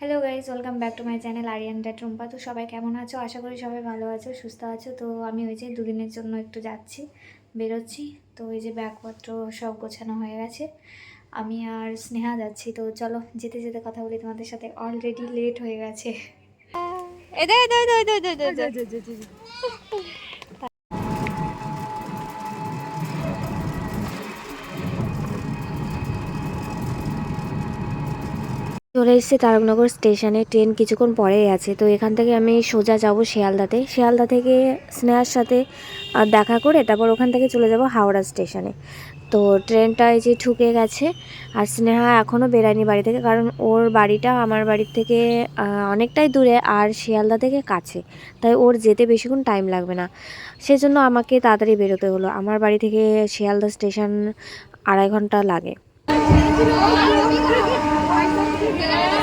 Hello guys welcome back to my channel Aryan that Rumpa তো সবাই কেমন আছো? আশা করি সবাই ভালো আছো সুস্থ আছো। তো আমি ওই যে দুদিনের জন্য একটু যাচ্ছি বেরোচ্ছি। তো ওই যে ব্যাগপত্র সব গোছানো হয়ে গেছে। আমি আর স্নেহা যাচ্ছি। তো চলো যেতে যেতে কথা বলি তোমাদের সাথে। অলরেডি লেট হয়ে গেছে। চলে এসেছি তারকনগর স্টেশনে, ট্রেন কিছুক্ষণ পরেই আছে। তো এখান থেকে আমি সোজা যাব শিয়ালদাতে। শিয়ালদা থেকে স্নেহার সাথে দেখা করে তারপর ওখান থেকে চলে যাব হাওড়া স্টেশনে। তো ট্রেনটা এই যে ঠুকে গেছে আর স্নেহা এখনও বেরায়নি বাড়ি থেকে কারণ ওর বাড়িটা আমার বাড়ির থেকে অনেকটাই দূরে আর শিয়ালদা থেকে কাছে। তাই ওর যেতে বেশিক্ষণ টাইম লাগবে না। সেজন্য আমাকে তাড়াতাড়ি বেরোতে হলো। আমার বাড়ি থেকে শিয়ালদা স্টেশন আড়াই ঘণ্টা লাগে। শিয়ালদা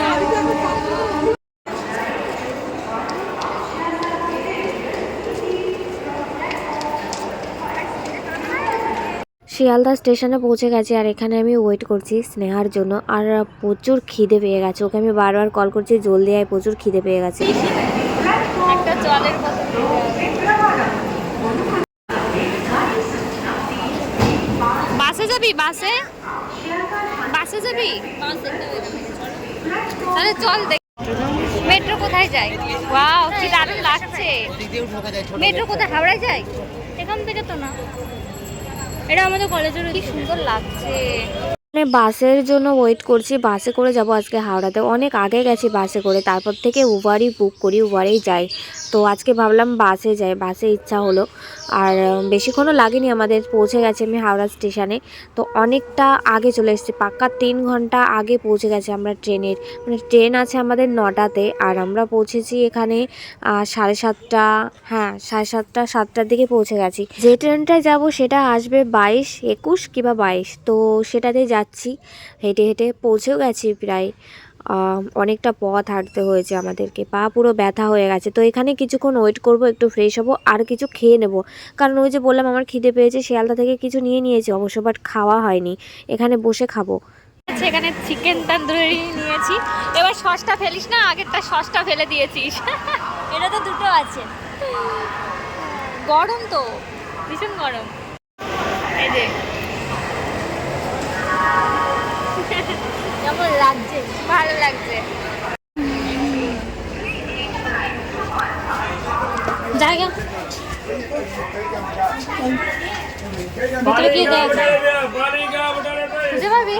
স্টেশনে পৌঁছে গেছি আর এখানে আমি ওয়েট করছি স্নেহার জন্য। আর প্রচুর খিদে পেয়ে গেছে। ওকে আমি বারবার কল করছি জলদি আয় প্রচুর খিদে পেয়ে গেছে। একটা জলের বোতল বাসে যাবি? বাসে? বাসে যাবি। তাহলে চল দেখ। মেট্রো কোথায় যায়? ওয়াও কি দারুণ লাগছে। মেট্রো কোথায়? হাওড়ায় যায়? এখান থেকে তো না। এটা আমাদের কলেজের কি সুন্দর লাগছে। মানে বাসের জন্য ওয়েট করছি, বাসে করে যাব আজকে হাওড়াতে। অনেক আগে গেছি বাসে করে, তারপর থেকে উবারই বুক করি উবারেই যাই। তো আজকে ভাবলাম বাসে যাই, বাসে ইচ্ছা হলো। আর বেশিক্ষণও লাগেনি আমাদের, পৌঁছে গেছে আমি হাওড়া স্টেশনে। তো অনেকটা আগে চলে এসেছি, পাক্কা তিন ঘণ্টা আগে পৌঁছে গেছে আমরা ট্রেনের। মানে ট্রেন আছে আমাদের নটাতে, আর আমরা পৌঁছেছি এখানে সাড়ে সাতটা হ্যাঁ সাড়ে সাতটা, সাতটার দিকে পৌঁছে গেছি। যে ট্রেনটায় যাব সেটা আসবে বাইশ একুশ কিংবা বাইশ, তো সেটাতেই যাচ্ছি। হেঁটে হেঁটে পৌঁছেও গেছি প্রায় অনেকটা পথ হাঁটতে হয়েছে আমাদেরকে। পা পুরো ব্যথা হয়ে গেছে। তো এখানে কিছুক্ষণ ওয়েট করব একটু ফ্রেশ হব আর কিছু খেয়ে নেব। কারণ ওই যে বললাম আমার খিদে পেয়েছে শিয়ালদা থেকে কিছু নিয়ে নিয়েছি অবশ্য বাট খাওয়া হয়নি। এখানে বসে খাব। এখানে চিকেন তন্দুরি নিয়েছি। এবার সসটা ফেলিস না আগেরটা সসটা ফেলে দিয়েছিস। এটা তো দুটো আছে। গরম তো ভীষণ গরম। এই যে ভালো লাগছে। জায়গা। ভিতরে গিয়ে দেখ। বুঝতে পারবি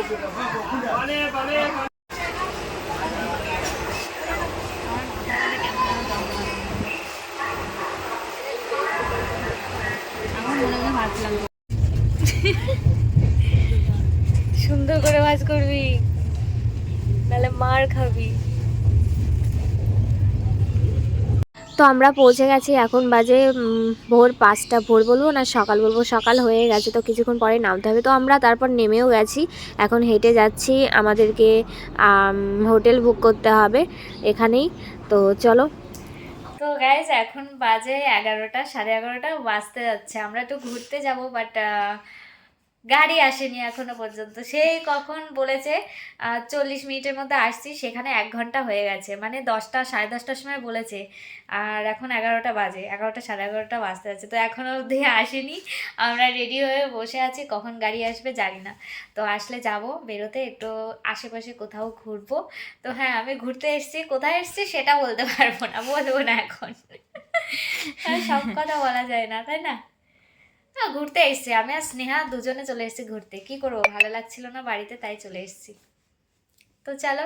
সুন্দর করে ওয়াজ করবি নাহলে মার খাবি। তো আমরা পৌঁছে গেছি এখন বাজে ভোর পাঁচটা ভোর বলব না সকাল বলব সকাল হয়ে গেছে তো কিছুক্ষণ পরে নামতে হবে। তো আমরা তারপর নেমেও গেছি এখন হেঁটে যাচ্ছি আমাদেরকে হোটেল বুক করতে হবে এখানেই। তো চলো। তো গাইজ এখন বাজে এগারোটা সাড়ে এগারোটা বাজতে যাচ্ছে। আমরা একটু ঘুরতে যাব বাট গাড়ি আসেনি এখনও পর্যন্ত। সেই কখন বলেছে চল্লিশ মিনিটের মধ্যে আসছি সেখানে এক ঘণ্টা হয়ে গেছে। মানে দশটা সাড়ে দশটার সময় বলেছে। আর এখন এগারোটা বাজে এগারোটা সাড়ে এগারোটা বাজতে যাচ্ছে। তো এখনও অবধি আসেনি। আমরা রেডি হয়ে বসে আছি কখন গাড়ি আসবে জানি না। তো আসলে যাব বেরোতে একটু আশেপাশে কোথাও ঘুরবো। তো হ্যাঁ আমি ঘুরতে এসেছি। কোথায় এসেছি সেটা বলতে পারব না বলব না এখন। সব কথা বলা যায় না তাই না? না ঘুরতে এসেছি। আমি আর স্নেহা দুজনে চলে এসেছি ঘুরতে। কি করব? ভালো লাগছিল না বাড়িতে তাই চলে এসেছি। তো চলো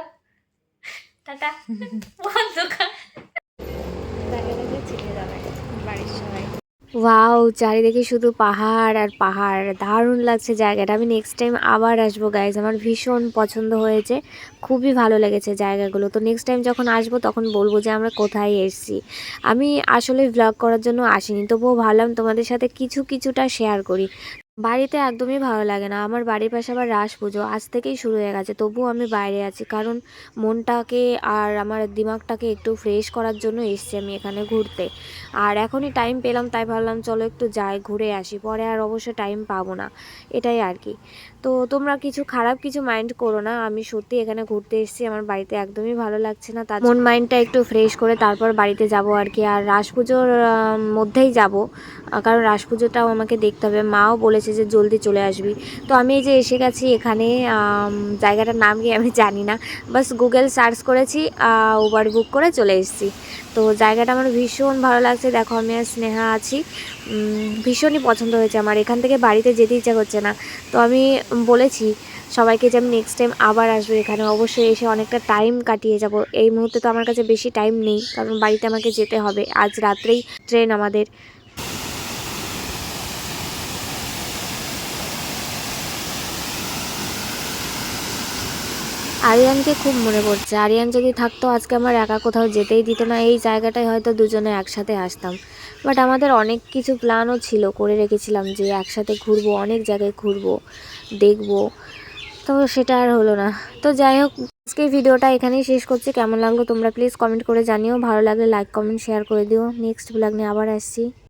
টাটা। দোকান বাড়ির সবাই। ওয়াও চারিদিকে শুধু পাহাড় আর পাহাড়। দারুণ লাগছে জায়গাটা। আমি নেক্সট টাইম আবার আসব গাইজ আমার ভীষণ পছন্দ হয়েছে। খুবই ভালো লেগেছে জায়গাগুলো। তো নেক্সট টাইম যখন আসব, তখন বলব যে আমরা কোথায় এসছি। আমি আসলে ভ্লগ করার জন্য আসিনি। তবুও ভাবলাম তোমাদের সাথে কিছু, কিছুটা শেয়ার করি। বাড়িতে একদমই ভালো লাগে না। আমার বাড়ির পাশে আবার রাস পুজো, আজ থেকেই শুরু হয়ে গেছে। তবুও আমি বাইরে আছি, কারণ মনটাকে আর আমার দিমাগটাকে একটু ফ্রেশ করার জন্য এসছি আমি এখানে ঘুরতে। আর এখনই টাইম পেলাম, তাই ভাবলাম চলো একটু যাই, ঘুরে আসি। পরে আর অবশ্য টাইম পাবো না, এটাই আর কি। তো তোমরা কিছু খারাপ কিছু মাইন্ড করো না, আমি সত্যি এখানে ঘুরতে এসেছি, আমার বাড়িতে একদমই ভালো লাগছে না। তার মন মাইন্ডটা একটু ফ্রেশ করে তারপর বাড়িতে যাব আর কি। আর রাস পুজোর মধ্যেই যাব কারণ রাস পুজোটাও আমাকে দেখতে হবে। মাও বলেছে যে জলদি চলে আসবি। তো আমি এই যে এসে গেছি এখানে জায়গাটার নাম কি আমি জানি না। বাস গুগল সার্চ করেছি উবার বুক করে চলে এসেছি। তো জায়গাটা আমার ভীষণ ভালো লাগছে। দেখো আমি আর স্নেহা আছি। ভীষণই পছন্দ হয়েছে আমার। এখান থেকে বাড়িতে যেতে ইচ্ছা করছে না। তো আমি বলেছি, সবাইকে যে আমি নেক্সট টাইম আবার আসব এখানে। অবশ্যই এসে অনেকটা টাইম কাটিয়ে যাব। এই মুহূর্তে তো আমার কাছে বেশি টাইম নেই। কারণ বাড়িতে আমাকে যেতে হবে। আজ রাত্রেই ট্রেন আমাদের। আরিয়ানকে খুব মনে পড়ছে। আরিয়ান যদি থাকতো, আজকে আমার একা কোথাও যেতেই দিত না। এই জায়গাটায় হয়তো দুজনে একসাথে আসতাম। বাট আমাদের অনেক কিছু প্ল্যানও ছিল। করে রেখেছিলাম যে একসাথে ঘুরবো, অনেক জায়গায় ঘুরবো, দেখব। তো সেটা আর হলো না। তো যাই হোক আজকে ভিডিওটা এখানেই শেষ করছি। কেমন লাগল তোমরা প্লিজ কমেন্ট করে জানিও। ভালো লাগলে লাইক কমেন্ট শেয়ার করে দিও। নেক্সট ব্লগ নিয়ে আবার আসছি।